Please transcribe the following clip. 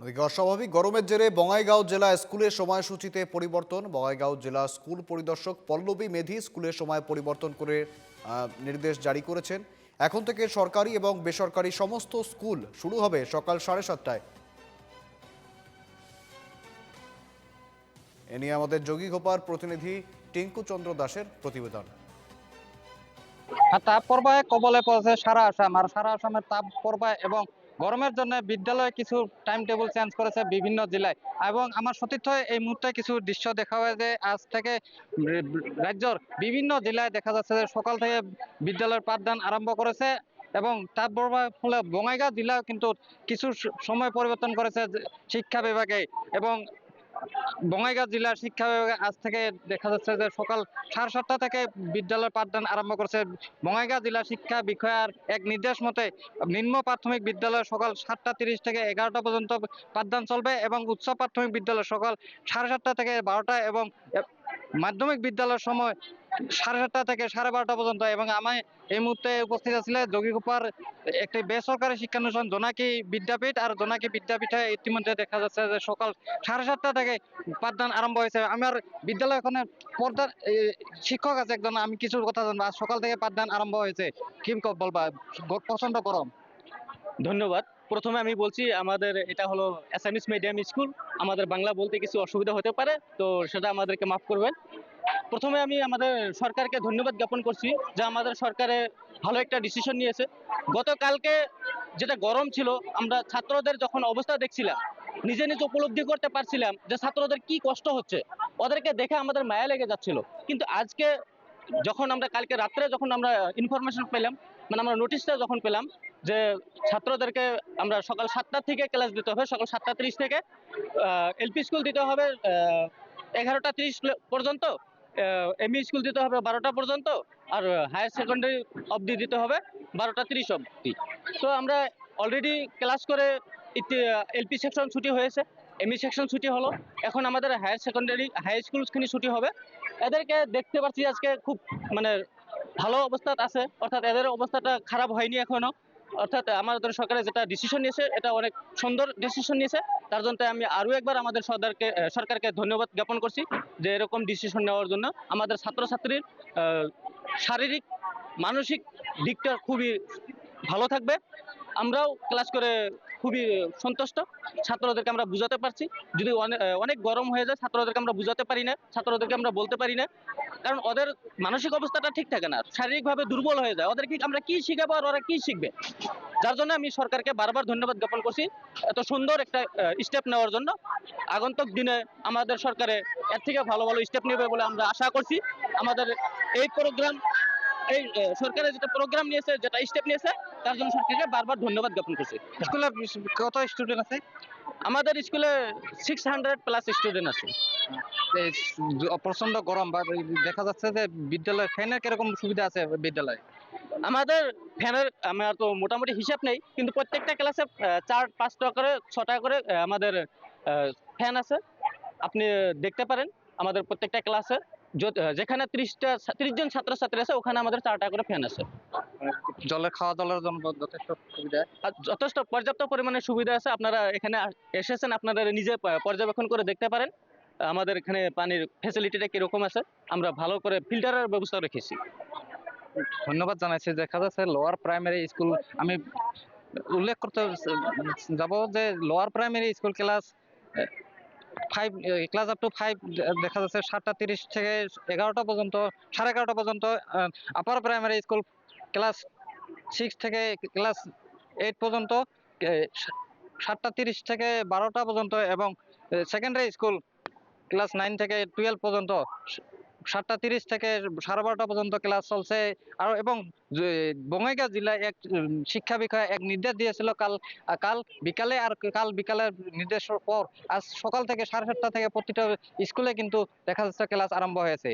অস্বাভাবিক গরমের জেরে বঙ্গাইগাঁও জেলা স্কুলের সময়সূচিতে পরিবর্তন। বঙ্গাইগাঁও জেলা স্কুল পরিদর্শক পল্লবী মেধি স্কুলের সময় পরিবর্তন করে নির্দেশ জারি করেছেন। এখন থেকে সরকারি এবং বেসরকারি সমস্ত স্কুল শুরু হবে সকাল সাড়ে সাতটায়। এ নিয়ে আমাদের যোগী ঘোপার প্রতিনিধি টিঙ্কু চন্দ্র দাসের প্রতিবেদন। আর তাপ প্রবাহে কবলে পড়েছে সারা আসাম, আর সারা আসামের তাপ প্রবাহ এবং গরমের জন্য বিদ্যালয়ে কিছু টাইম টেবিল চেঞ্জ করেছে বিভিন্ন জেলায়। এবং আমার সতীর্থ এই মুহূর্তে কিছু দৃশ্য দেখা হয় যে আজ থেকে রাজ্যর বিভিন্ন জেলায় দেখা যাচ্ছে যে সকাল থেকে বিদ্যালয়ের পাঠদান আরম্ভ করেছে এবং তার ফলে বঙ্গাইগাঁও জেলা কিন্তু কিছু সময় পরিবর্তন করেছে শিক্ষা বিভাগে এবং বঙ্গাইগাঁও জেলার শিক্ষা বিভাগে আজ থেকে দেখা যাচ্ছে যে সকাল সাড়ে সাতটা থেকে বিদ্যালয় পাঠদান আরম্ভ করছে। বঙ্গাইগাঁও জেলা শিক্ষা বিষয়ার এক নির্দেশ মতে, নিম্ন প্রাথমিক বিদ্যালয় সকাল সাতটা তিরিশ থেকে এগারোটা পর্যন্ত পাঠদান চলবে এবং উচ্চ প্রাথমিক বিদ্যালয় সকাল সাড়ে সাতটা থেকে বারোটা এবং মাধ্যমিক বিদ্যালয়ের সময় সাড়ে সাতটা থেকে সাড়ে বারোটা পর্যন্ত। এবং আমি এই মুহূর্তে উপস্থিত আছিলেন যোগীকুপার একটি বেসরকারি শিক্ষানুষ্ঠান জোনাকি বিদ্যাপীঠ। আর জোনাকি বিদ্যাপীঠে ইতিমধ্যে দেখা যাচ্ছে যে সকাল সাড়ে সাতটা থেকে পাঠদান আরম্ভ হয়েছে। আমার বিদ্যালয় এখানে পর্দার শিক্ষক আছে একজন, আমি কিছু কথা জানব। আজ সকাল থেকে পাঠদান আরম্ভ হয়েছে। কি বলবা প্রচণ্ড গরম। ধন্যবাদ। প্রথমে আমি বলছি, আমাদের এটা হলো অ্যাসামিস মিডিয়াম স্কুল আমাদের বাংলা বলতে কিছু অসুবিধা হতে পারে, তো সেটা আমাদেরকে মাফ করবেন। প্রথমে আমি আমাদের সরকারকে ধন্যবাদ জ্ঞাপন করছি যে আমাদের সরকারে ভালো একটা ডিসিশন নিয়েছে। গতকালকে যেটা গরম ছিল, আমরা ছাত্রদের যখন অবস্থা দেখছিলাম, নিজে নিজে উপলব্ধি করতে পারছিলাম যে ছাত্রদের কি কষ্ট হচ্ছে, ওদেরকে দেখে আমাদের মায়া লেগে যাচ্ছিল। কিন্তু আজকে যখন আমরা, কালকে রাত্রে যখন আমরা ইনফরমেশন পেলাম মানে আমরা নোটিশটা যখন পেলাম যে ছাত্রদেরকে আমরা সকাল সাতটা থেকে ক্লাস দিতে হবে, সকাল সাতটা তিরিশ থেকে এলপি স্কুল দিতে হবে এগারোটা তিরিশ পর্যন্ত এমই স্কুল দিতে হবে বারোটা পর্যন্ত আর হায়ার সেকেন্ডারি অবধি দিতে হবে বারোটা তিরিশ অবধি। তো আমরা অলরেডি ক্লাস করে এলপি সেকশন ছুটি হয়েছে। এমই সেকশন ছুটি হলো। এখন আমাদের হায়ার সেকেন্ডারি হাই স্কুলখানি ছুটি হবে। এদেরকে দেখতে পাচ্ছি আজকে খুব মানে ভালো অবস্থাত আছে। অর্থাৎ এদের অবস্থাটা খারাপ হয়নি এখনও। অর্থাৎ আমাদের সরকারের যেটা ডিসিশন নিয়েছে, এটা অনেক সুন্দর ডিসিশন নিয়েছে। তার জন্য আমি আরও একবার আমাদের সরকারকে সরকারকে ধন্যবাদ জ্ঞাপন করছি যে এরকম ডিসিশন নেওয়ার জন্য। আমাদের ছাত্রছাত্রীর শারীরিক, মানসিক দিকটা খুবই ভালো থাকবে। আমরাও ক্লাস করে খুবই সন্তুষ্ট। ছাত্রদেরকে আমরা বুঝাতে পারছি। যদি অনেক গরম হয়ে যায়, ছাত্রদেরকে আমরা বুঝাতে পারি না, ছাত্রদেরকে আমরা বলতে পারি না। কারণ ওদের মানসিক অবস্থাটা ঠিক থাকে না, শারীরিকভাবে দুর্বল হয়ে যায়। ওদেরকে আমরা কি শিখাবো আর ওরা কি শিখবে? যার জন্য আমি সরকারকে বারবার ধন্যবাদ জ্ঞাপন করছি এত সুন্দর একটা স্টেপ নেওয়ার জন্য। আগন্তক দিনে আমাদের সরকারে এর থেকে ভালো ভালো স্টেপ নেবে বলে আমরা আশা করছি। আমাদের এই প্রোগ্রাম এই সরকারের যেটা প্রোগ্রাম নিয়েছে, যেটা স্টেপ নিয়েছে তার জন্য সরকারকে বারবার ধন্যবাদ জ্ঞাপন করছি। স্কুলে কত স্টুডেন্ট আছে? আমাদের স্কুলে সিক্স হান্ড্রেড প্লাস স্টুডেন্ট আছে। প্রচণ্ড গরম বা দেখা যাচ্ছে যে বিদ্যালয়ে ফ্যানের কীরকম সুবিধা আছে বিদ্যালয়ে? আমাদের ফ্যানের আমার তো মোটামুটি হিসাব নেই কিন্তু প্রত্যেকটা ক্লাসে চার পাঁচটা করে ছটা করে আমাদের ফ্যান আছে। আপনি দেখতে পারেন আমাদের প্রত্যেকটা ক্লাসে। যেখানে ত্রিশটা ত্রিশ জন ছাত্রছাত্রী আছে ওখানে আমাদের চারটা করে ফ্যান আছে। জলের খাওয়া জলের জন্য যথেষ্ট সুবিধা। আর যথেষ্ট পর্যাপ্ত পরিমাণে সুবিধা আছে, আপনারা এখানে এসেছেন, আপনারা নিজে পর্যবেক্ষণ করে দেখতে পারেন। আমাদের এখানে পানির ফ্যাসিলিটিটা কীরকম আছে, আমরা ভালো করে ফিল্টারের ব্যবস্থা রেখেছি। ধন্যবাদ জানাইছি। দেখা যাচ্ছে লোয়ার প্রাইমারি স্কুল আমি উল্লেখ করতে যাব যে lower primary school class five class up to five দেখা যাচ্ছে সাতটা তিরিশ থেকে এগারোটা পর্যন্ত, সাড়ে এগারোটা পর্যন্ত upper primary school class six থেকে ক্লাস এইট পর্যন্ত সাতটা তিরিশ থেকে বারোটা পর্যন্ত এবং সেকেন্ডারি স্কুল ক্লাস নাইন থেকে টুয়েলভ পর্যন্ত, সাতটা তিরিশ থেকে সাড়ে বারোটা পর্যন্ত ক্লাস চলছে। আর এবং বঙ্গাইগাঁও জেলায় এক শিক্ষা বিষয়ে এক নির্দেশ দিয়েছিল, কাল কাল বিকালে আর কাল বিকালের নির্দেশের পর আজ সকাল থেকে সাড়ে সাতটা থেকে প্রতিটা স্কুলে কিন্তু দেখা যাচ্ছে ক্লাস আরম্ভ হয়েছে।